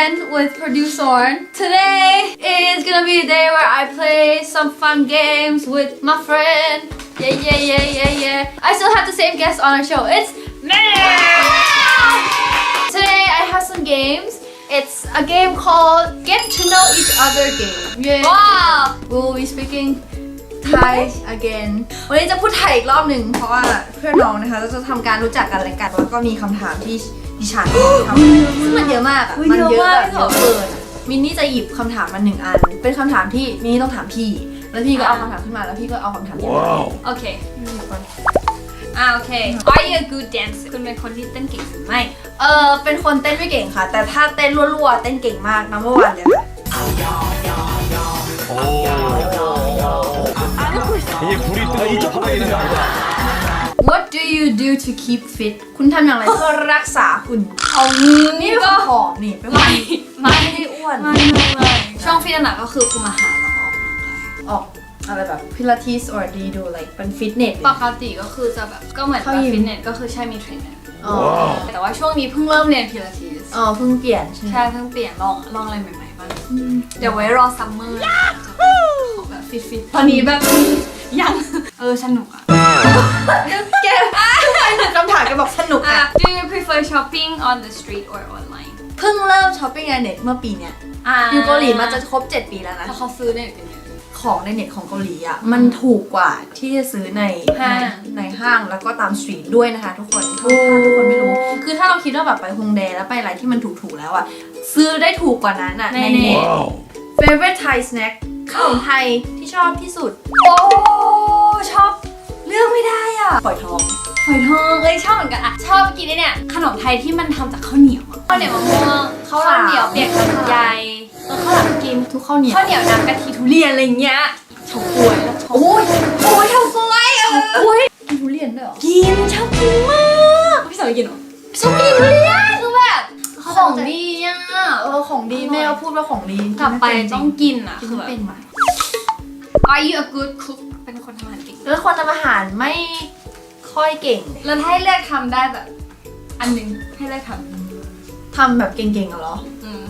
friend with producer. Today is gonna be a day where I play some fun games with my friend. Yeah, yeah, yeah, yeah, yeah. I still have the same guest on our show. It's Mel! Today I have some games. It's a game called Get to Know Each Other Game. Yeah. Wow! We will be speaking Thai again. วันนี้จะพูดไทยอีกรอบหนึ่งเพราะว่าเพื่อนน้องนะคะเราจะทำการรู้จักกันและกันแล้วก็มีคำถามที่ ดิฉันทำซึ่งมันเยอะมากอะ อุ๊ย มันเยอะแบบ เย เย อะ อะ มาก เกินมินนี่จะหยิบคำถามมาหนึ่งอัน เป็นคำถามที่มินนี่ต้องถามพี่ แล้วพี่ก็เอาคำถามขึ้นมาแล้วพี่ก็เอาคำถามที่มา Okay. อ่าโอเค Are you a good dancer คุณเป็นคนที่เต้นเก่งหรือไม่ เออเป็นคนเต้นไม่เก่งค่ะ แต่ถ้าเต้นรัวๆเต้นเก่งมากนัมเบอร์วันเลยค่ะ 이게 불이 뜨거운 화가 있는 거 아니야? What do you do to keep fit คุณทำอย่างไร เพื่อรักษาหุ่นเอานี่เป็นคนผอมนี่เป็นคนไม่ไม่ไม่ได้อ้วนไม่ไม่ไม่ช่วงฟิตหนักก็คือคุมอาหารแล้วก็ออกกำลังกายออกอะไรแบบพิลาทิส or do you do like เป็นฟิตเนสปกติก็คือจะแบบก็เหมือนเข้าแบบยิมฟิตเนสก็คือใช่มีเทรนเนอร์อ๋อแต่ว่าช่วงนี้เพิ่งเริ่มเรียนพิลาทิสอ๋อเพิ่งเปลี่ยนใช่ไหมใช่เพิ่งเปลี่ยนลองลองอะไรใหม่ๆบ้างเดี๋ยวไว้รอซัมเมอร์จะขอแบบฟิตๆตอนนี้แบบยังเออสนุกอะ แกทำไมถึงคำถามแกบอกสนุกอะ อะ Do you prefer shopping on the street or online เพิ่งเริ่มช้อปปิ้งในเน็ตเมื่อปีเนี้ยอ่าอยู่เกาหลีมาจะครบ 7 ปีแล้วนะเพราะเขาซื้อเนี่ยกันเยอะของในเน็ตของเกาหลีอะ มันถูกกว่าที่จะซื้อในห้าง ในในห้างแล้วก็ตามสตรีทด้วยนะคะทุกคนถ้าทุกคนไม่รู้ คือถ้าเราคิดว่าแบบไปฮงแดแล้วไปอะไรที่มันถูกๆแล้วอะ ซื้อได้ถูกกว่านั้นอะในในเน็เน็ตต와 우. favorite Thai snack ขนมไทยที่ชอบที่สุด โอ้ ยทองเอ้ยชอบเหมือนกันอะชอบกินไอ้เนี่ยขนมไทยที่มันทำจากข้าวเหนียวอะข้าวเหนียวมะม่วงข้าวเหนียวเปียกลำไยเออข้าวหลามกินทุกข้าวเหนียวข้าวเหนียวน้ำกะทิทุเรียนอะไรเงี้ยเฉาก๊วยแล้วชอบโอ้ยโอ้ยเท่าก้วยเออก้วยกินทุเรียนด้วยเหรอกินชอบกินมากพี่สาวกินเหรอชอบกินทุเรียนคือแบบของดีอะเออของดีแม่ก็พูดว่าของดีกลับไปต้องกินอะกินคือไม่แบบเป็นว่ะ Are you a good cook เป็นคนทำอาหารเก่งแล้วคนทำอาหารไม่ ค่อยเก่ง แล้วถ้าให้เลือกทำได้แบบ อันหนึงให้เลือกททำแบบเก่งๆอะเหรอำอืม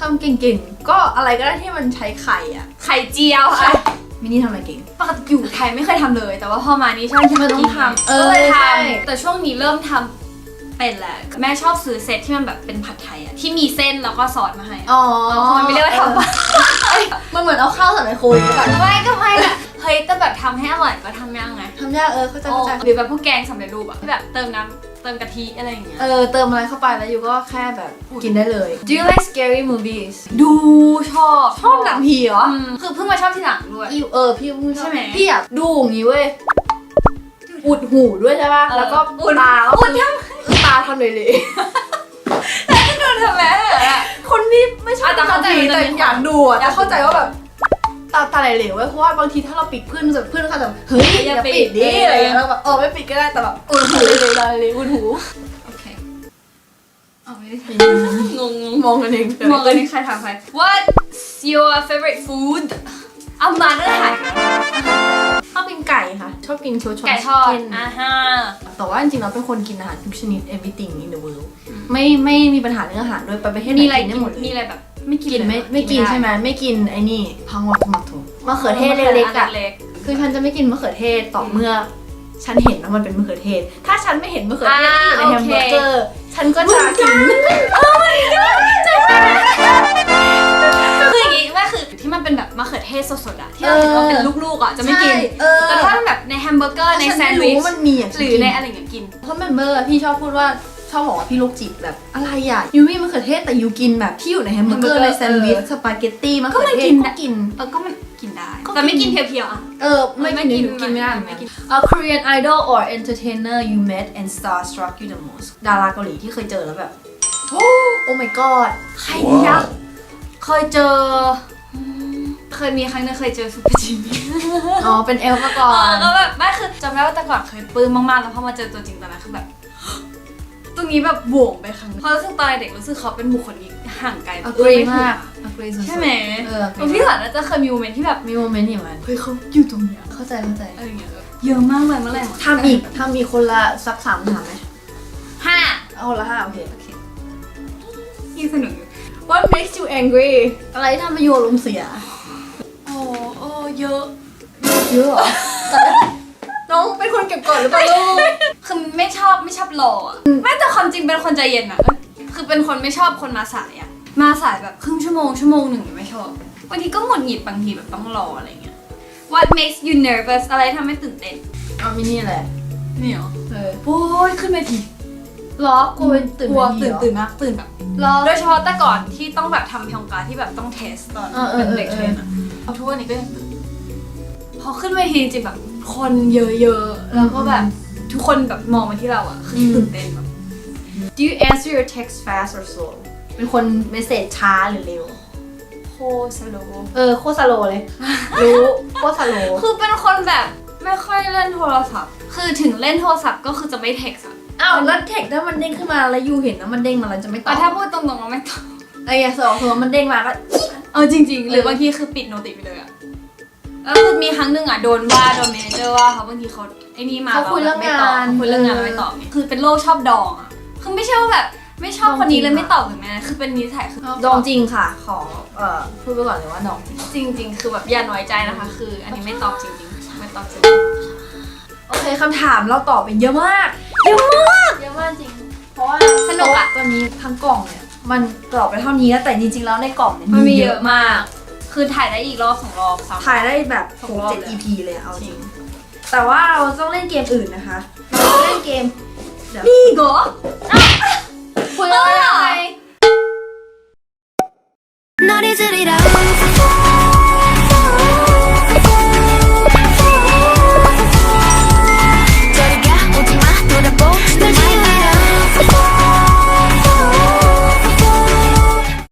ทำเก่งๆ ก็อะไรก็ได้ที่มันใช้ไข่อะไข่เจียวใช่อะมินี่ทำอะไรเก่ง ปกติอยู่ไทยไม่เคยทำเลย แต่ว่าพอมานี่ชอบมันต้องกินทำเออก็เลยทใช่ำแต่ช่วงนี้เริ่มทำเป็นแหละแม่ชอบซื้อเซตที่มันแบบเป็นผัดไทยอะที่มีเส้นแล้วก็ซอสมาให้อะ อ๋อเพราะมันไม่ได้ว่าทำปะ มันเหมือนเอาข้าวใส่ไมโครเวฟอะ ไม่ก็ไม่แหละเฮ้ยแต่แบบทำให้อร่อยก็ทำยากไงทำยากเออเข้าใจเข้าใจ หรือแบบพวกแกงสำเร็จรูปอะที่แบบเติมน้ำเติมกะทิอะไรอย่างเงี้ย เออเติมอะไรเข้าไปแล้วอยู่ก็แค่แบบกินได้เลย Do you like scary movies ดูชอบชอบหนังผีเหรออืมคือเพิ่งมาชอบที่หลังด้วยอีเออพี่เพิ่งชอบใช่ไหมพี่อยากดูอย่างนี้เว้ยอุดหูด้วยใช่ป่ะเออแล้วก็อุด ตาก็อุดคือตาทำเลยเลยโดนทำแม่อะคนที่ไม่ชอบอะแต่เข้าใจหนังผีแต่แต่อยากดูอะแต่เข้าใจว่าแบบ ตาตาเหลวๆเว้ยเพราะว่าบางทีถ้าเราปิดเพื่อนจะเพื่อนเขาจะเฮ้ยอย่าปิดดิอะไรอย่างเงี้ยแล้วแบบเออไม่ปิดก็ได้แต่แบบอุดหูเลยตาเหลวอุดหูโอเคเอาไม่ได้ทำงงงมองกันเองมองกันนี่ใครถามใคร What's your favorite food เอามาเรื่องอาหารชอบกินไก่ค่ะ ชอบกินโชชอนไก่ทอดชิคเก้นอ่าฮะแต่ว่าจริงๆเราเป็นคนกินอาหารทุกชนิด everything in the world ไม่ไม่มีปัญหาเรื่องอาหารด้วยไปประเทศไหนมีอะไรกินกิได้นหมดเลยมีอะไรแบบ ไม่กินกินไม่เลยไม่กินด้ใช่ไหมไม่กินไอ้นี่พังวอทมาโตมะเขือเทศเล็กๆอะ เล็กคือฉันจะไม่กินมะเขือเทศต่อเมื่อ ฉันเห็นว่ามันเป็นมะเขือเทศ ถ้าฉันไม่เห็นมะเขือเทศที่อยู่ในแฮมเบอร์เกอร์ฉันก็จะกิน คืออย่างงี้ว่าคือที่มันเป็นแบบมะเขือเทศสดๆอะที่เราเห็นว่าเป็นลูกๆอะจะไม่กินใช่เออแต่ถ้ามันแบบในแฮมเบอร์เกอร์ในฉัแซนด์ไม่วิชรู้ว่ามันมีอะหรือในอะไรอย่างเงี้ยกิน เพราะเมมเบอร์พี่ชอบพูดว่า ชอบบอกว่าพี่ลูกจิตแบบอะไรอะยูมีมะเขือเทศแต่ยูกินแบบที่อยู่ในแฮมเบอร์เกอร์แฮมเบอร์เกอร์ในแซนด์วิชสปาเกตตี้มะเขือเทศก็ไม่กินก็กินเออก็มันกินได้ก็กินแต่ไม่กินเพียวๆอะเออไม่ไม่กินกินยูกินไม่ได้เหมือนไม่กันกิน A Korean idol or entertainer you met and starstruck you the most ดาราเกาหลีที่เคยเจอแล้วแบบโอ้ oh my god ใครเนี่ยว้าวเคยเจออืมเคยมีครั้งหนึงเคยเจอซูเปอร์จิมมี่อ๋อเป็นเอลมาก่อเออนก็แบบไม่คือจำได้ว่าแต่ก่อนเคยปลื้มมากๆแล้วพอมาเจอตัวจริงตอนนั้นคือแบบ ตรงนี้แบบโหว่งไปครั้งหนึ่งเพราะรู้สึกตอนเด็กรู้สึกเขาเป็นบุคคลที่ห่างไกลอักรีมากอักรีสุดๆใช่ไหมเออเออพี่หลานน่าจะเคยมีโมเมนต์ที่แบบมีโมเมนต์อย่างนั้นเฮ้ยเขาอยู่ตรงเนี้ยเข้าใจเข้าใจอะไรอย่างเงี้ยเยอะมากเลยเมื่อไหร่ทำอีกทำอีกคนละสักสามถามไหมห้าเอาคนละห้าโอเคที่สนุกอยู่ What makes you angry อะไรที่ทำให้ยูอารมณ์เสีย โอ้โอ้เยอะ เยอะเหรอ น้องเป็นคนเก็บกดหรือเปล่าลูกคือไม่ชอบไม่ชอบรออะไม่แต่ความจริงเป็นคนใจเย็นอะคือเป็นคนไม่ชอบคนมาสายอะมาสายแบบครึ่งชั่วโมงชั่วโมงหนึ่งไม่ชอบบางทีก็หงุดหงิดบางทีแบบต้องรออะไรเงี้ย What makes you nervous อะไรทำให้ตื่นเต้นเอามินี่แหละนี่เหรอเออโอ้ยขึ้นเวทีล้อกลัวเป็นตื่นกลัวเวทีตื่นเหรอตื่นมากตื่นแบบล้อโดยเฉพาะแต่ก่อนที่ต้องแบบทำพยองการที่แบบต้องเทสตอนเออเออเป็นเด็กเออเทรนอะเอาทุกวันนี้ก็ยังตื่นพอขึ้นเวทีจริงๆแบบ คนเยอะๆ แล้วก็แบบทุกคนแบบมองมาที่เราอะคือตื่นเต้นแบบ Do you answer your text fast or slow เป็นคนเมสเซจช้าหรือเร็ว โคสโลเออโคตรสโลว์เลย รู้โคตรสโลว์คือเป็นคนแบบไม่ค่อยเล่นโทรศัพท์ คือถึงเล่นโทรศัพท์ก็คือจะไม่เท็กซ์อะอ้าวแล้วเทคถ้ามันเด้งขึ้นมาแล้วยูเห็นนะมันเด้งมาแล้วจะไม่ตอแต่บถ้าพูดตรงๆก็ไม่ตอบไอ้ยสองสมมติมันเด้งมาก็ เออจริง ๆ หรือบางทีคือปิดโนติไปเลยอะ แล้วคือมีครั้งหนึ่งอะโดนว่าโดนเมเนเจอร์ว่าเขาบางทีเขาไอ้นี่มาเขาคุยเรื่องไม่ตอบงาน คุยเรื่องงานแล้วไม่ตอบคือเป็นโรคชอบดองอะคือไม่ใช่ว่าแบบไม่ชอบคนนี้เลยไม่ตอบหรือไงคือเป็นนิสัยคือดองจริงค่ะ ขอเอ่อพูดไปก่อนเลยว่าดองจริง จริง ๆ คือแบบอย่าน้อยใจนะคะ คืออันนี้ไม่ตอบจริงๆไม่ตอบจริงโอเคคำถามเราตอบไปเยอะมาก เยอะมากเยอะมากจริง เพราะว่าสนุกอะตอนนี้ทั้งกล่องเนี่ย มันตอบไปเท่านี้แล้วแต่จริงๆแล้วในกล่องเนี่ยมันมีเยอะมาก คือถ่ายได้อีกรอบสองรอบถ่ายได้แบบหกเจ็ด EP เลยอะเอาจริงแต่ว่าเราต้องเล่นเกมอื่นนะคะ เราเล่นเกมเดี๋ยวนี่เหรอคุยกัไร